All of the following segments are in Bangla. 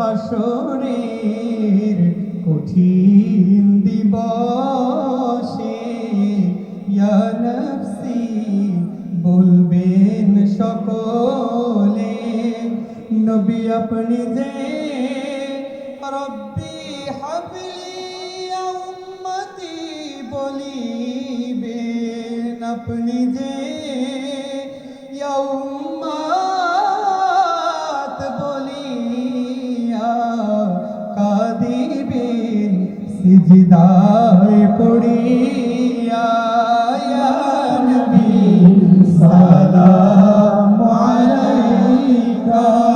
হাসরের কঠিন দিবসে, ইয়া নফসি, বলবেন সকলে, নবী আপনি যে রব্বি হাবলি উম্মতি বলিবেন, আপনি যে ইয়া সিজদায় পড়িয়া নবী সালাম আলাইকা।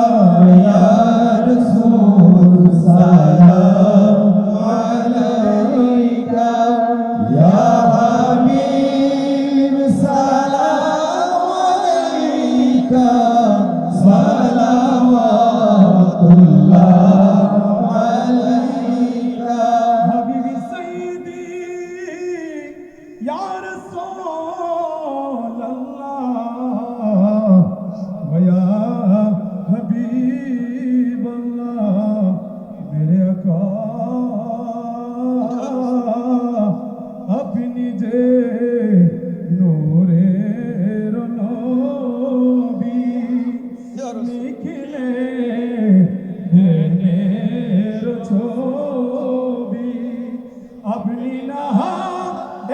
ইয়ার সোয়া হবিব মেরে আপনি যে নোরে রনবি নিখিলে ছবি আপনি না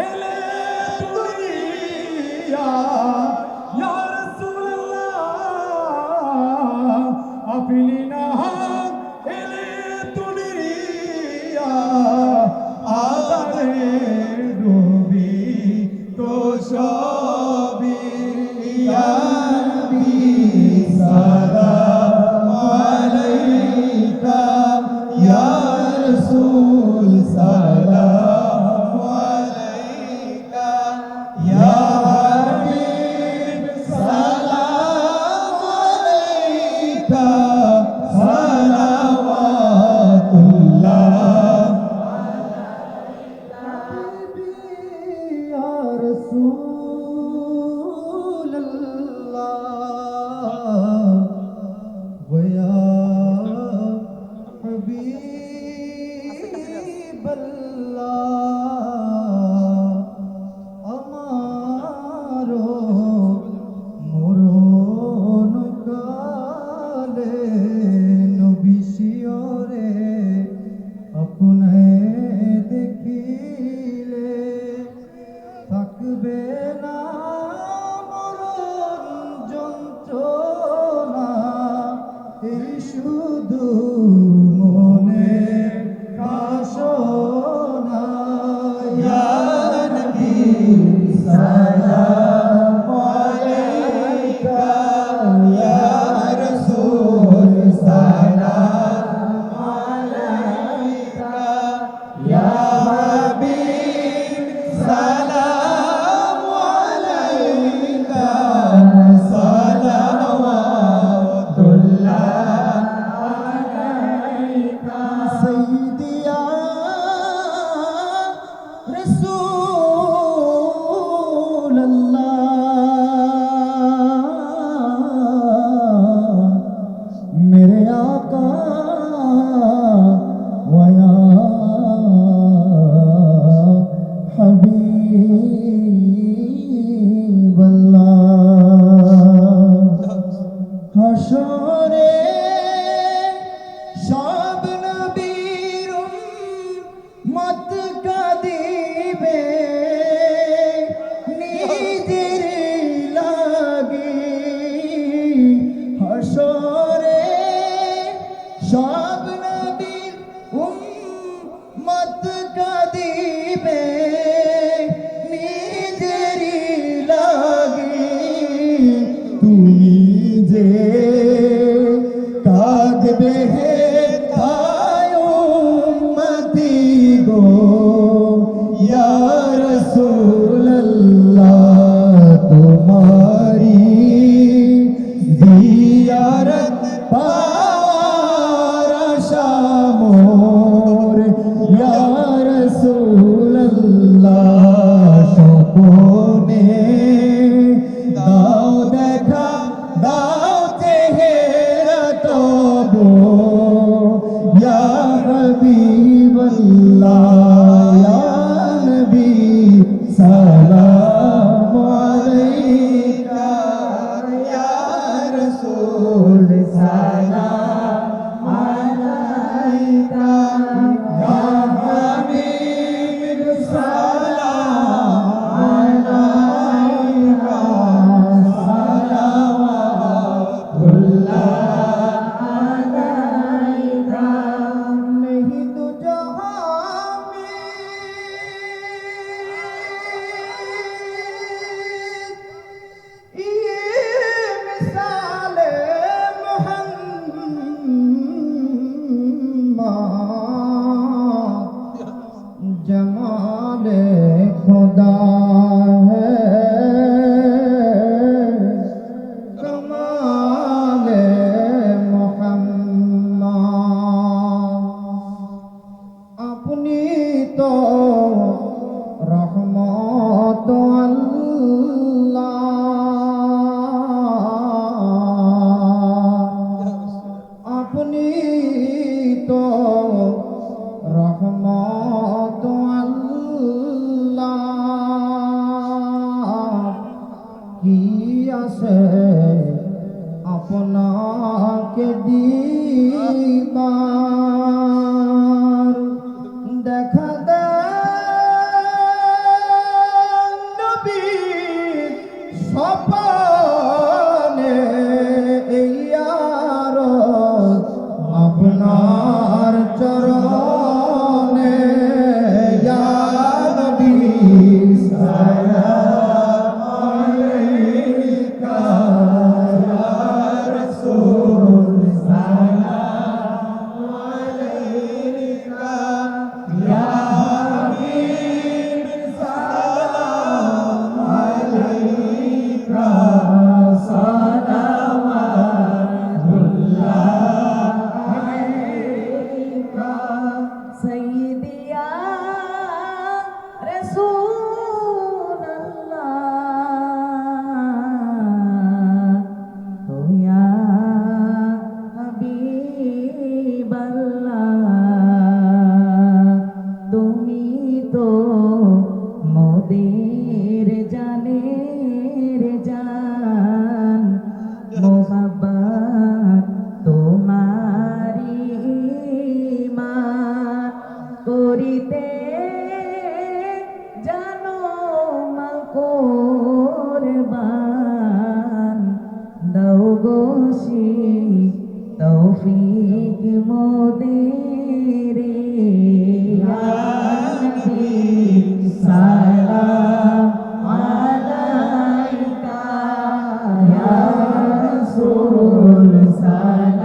এলে عليك صلوات الله এই শুধু Oh. রসুল সালাম আছে inside.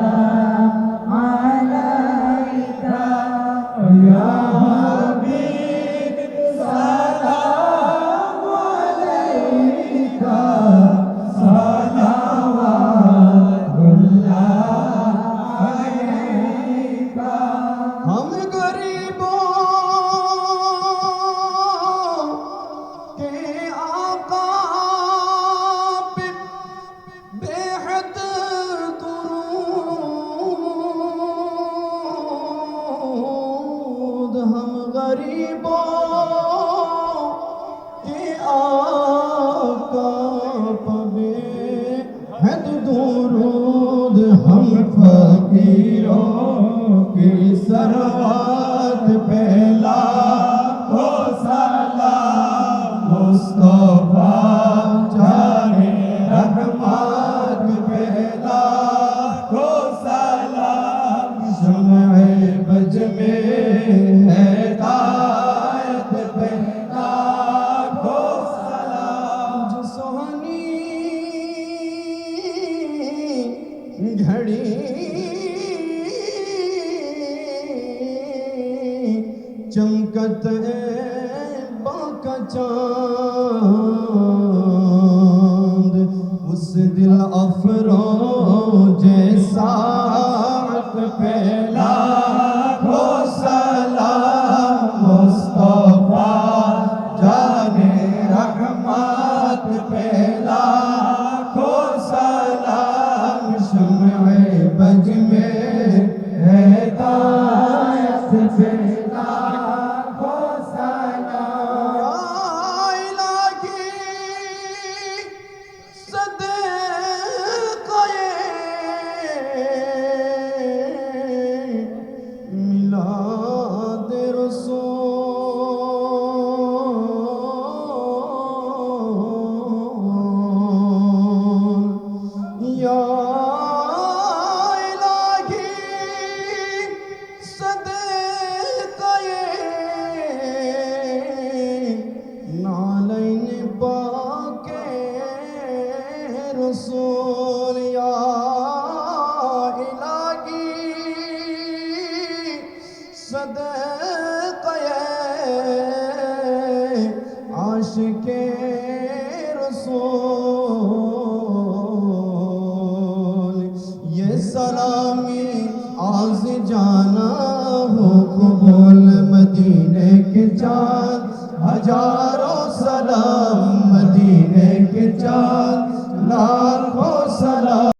ہم فقیروں کی سروات پھیلا আশকে